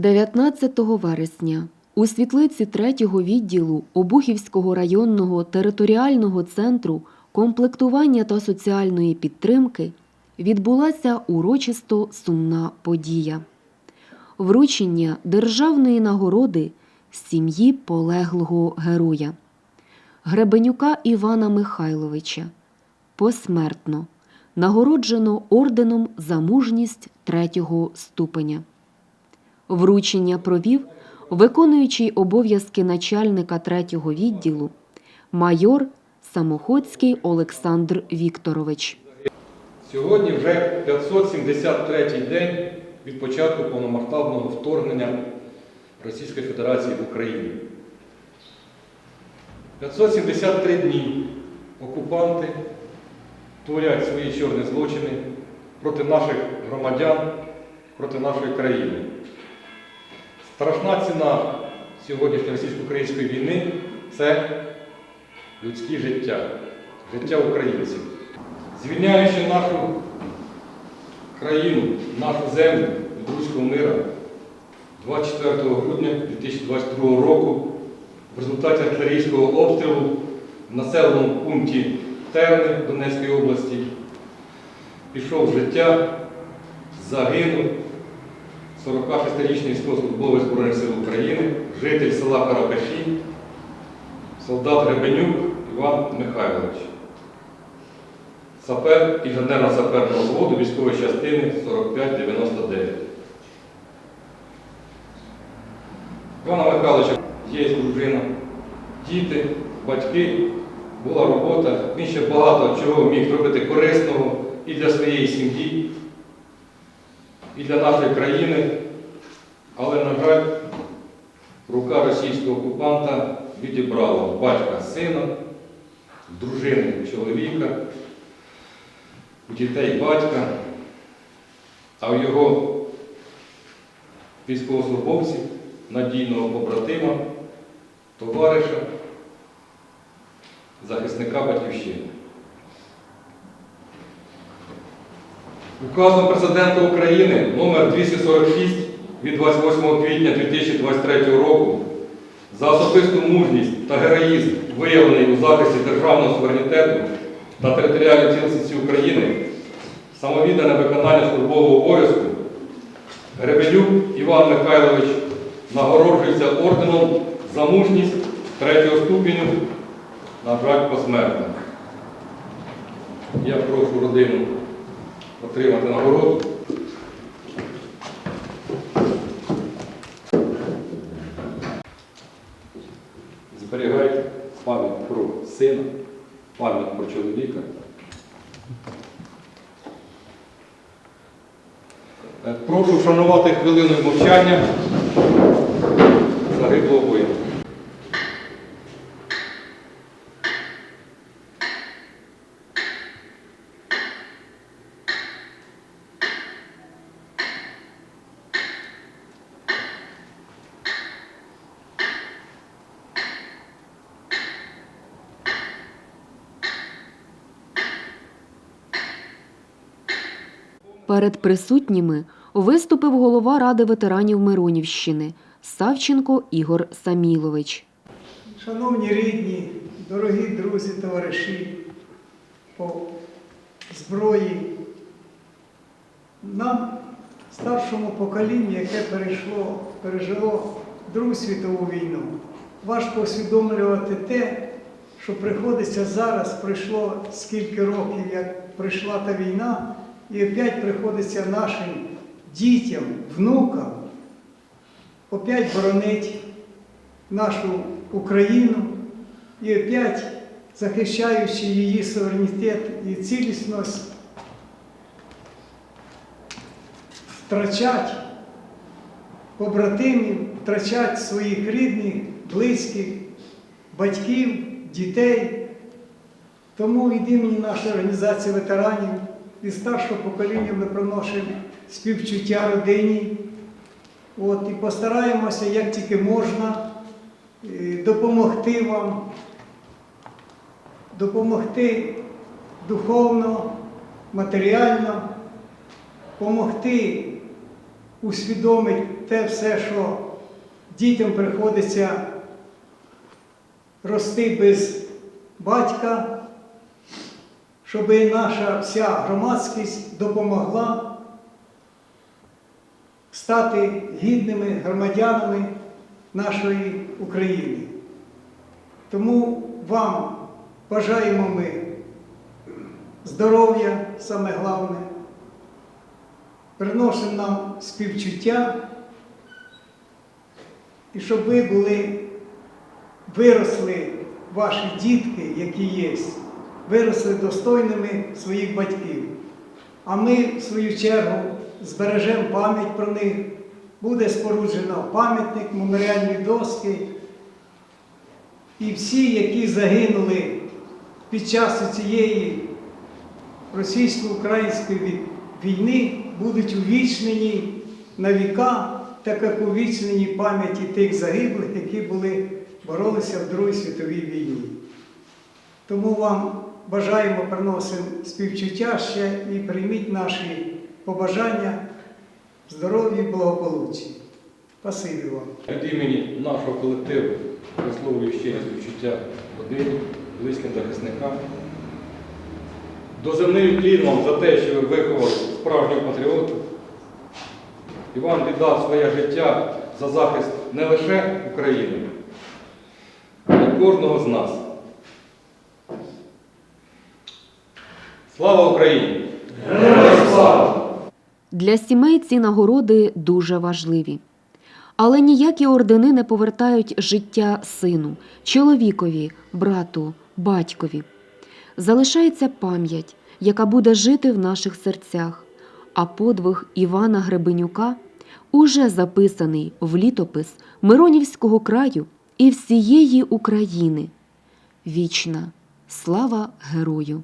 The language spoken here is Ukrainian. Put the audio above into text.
19 вересня у світлиці 3-го відділу Обухівського районного територіального центру комплектування та соціальної підтримки відбулася урочисто сумна подія. Вручення державної нагороди сім'ї полеглого героя Гребенюка Івана Михайловича посмертно нагороджено орденом за мужність третього ступеня. Вручення провів виконуючий обов'язки начальника третього відділу майор Самоходський Олександр Вікторович. Сьогодні вже 573-й день від початку повномасштабного вторгнення Російської Федерації в Україну. 573 дні окупанти творять свої чорні злочини проти наших громадян, проти нашої країни. Страшна ціна сьогоднішньої російсько-української війни це людські життя, життя українців. Звільняючи нашу країну, нашу землю від руського мира 24 грудня 2022 року в результаті артилерійського обстрілу в населеному пункті Терни Донецької області пішов життя, загинув 46-річний військовослужбовець Збройних сил України, житель села Каракаші, солдат Гребенюк Іван Михайлович сапер інженерно-саперного заводу військової частини 4599. Івана Михайловича є дружина, діти, батьки, була робота. Він ще багато чого міг зробити корисного і для своєї сім'ї, для нашої країни. Але, на жаль, рука російського окупанта відібрала батька сина, дружини чоловіка дітей батька, а у його військовослужбовців, надійного побратима, товариша, захисника Батьківщини. Указом Президента України номер 246 від 28 квітня 2023 року за особисту мужність та героїзм, виявлений у захисті державного суверенітету та територіальної цілісності України, самовіддане виконання службового обов'язку, Гребенюк Іван Михайлович нагороджується орденом за мужність третього ступеню, на жаль, посмертно. Я прошу родину отримати нагороду. Зберігайте пам'ять про сина, пам'ять про чоловіка. Е, Прошу вшанувати хвилиною мовчання загиблого воїна. Перед присутніми виступив голова Ради ветеранів Миронівщини Савченко Ігор Самілович. Шановні рідні, дорогі друзі, товариші по зброї, нам, старшому поколінню, яке перейшло, пережило Другу світову війну, важко усвідомлювати те, що приходиться зараз, пройшло скільки років, як прийшла та війна, і опять приходиться нашим дітям, внукам, опять боронить нашу Україну і опять захищаючи її суверенітет і цілісність, втрачать побратимів, втрачать своїх рідних, близьких, батьків, дітей. Тому від імені нашої організації ветеранів від старшого покоління ми приносимо співчуття родині. От, і постараємося, як тільки можна, е, допомогти вам, допомогти духовно, матеріально, допомогти усвідомить те все, що дітям приходиться рости без батька, щоб наша вся громадськість допомогла стати гідними громадянами нашої України. Тому вам бажаємо ми здоров'я, саме головне, приносимо нам співчуття, і щоб ви були, виросли ваші дітки, які є, виросли достойними своїх батьків. А ми, в свою чергу, збережемо пам'ять про них, буде споруджено пам'ятник, меморіальні доски. І всі, які загинули під час цієї російсько-української війни, будуть увічнені на віка, так як увічнені пам'яті тих загиблих, які були, боролися в Другій світовій війні. Тому вам бажаємо, приносимо співчуття ще і прийміть наші побажання здоров'я і благополуччя. Спасибі вам. Від імені нашого колективу висловлюю раз співчуття родині, близьким захисникам. Доземний уклін вам за те, що ви виховали справжнього патріота. Іван віддав своє життя за захист не лише України, а й кожного з нас. Слава Україні! Героям слава! Для сімей ці нагороди дуже важливі. Але ніякі ордени не повертають життя сину, чоловікові, брату, батькові. Залишається пам'ять, яка буде жити в наших серцях, а подвиг Івана Гребенюка уже записаний в літопис Миронівського краю і всієї України. Вічна слава герою!